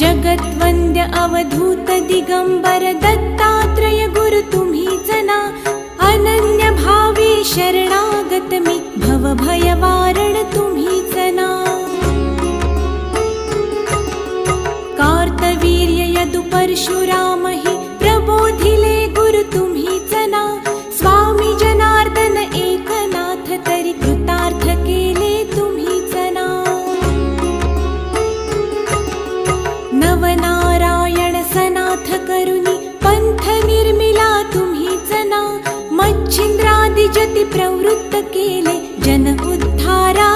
जगद्वन्द्य अवधूत दिगम्बर दत्तात्रय गुरु तुम्हीच ना अनन्य भावे शरणागत मी भव भयवारण तुम्हीच ना कार्तवीर्य यदु परशुराम मच्छिंद्रादिजति प्रवृत्त केले जन उद्धारा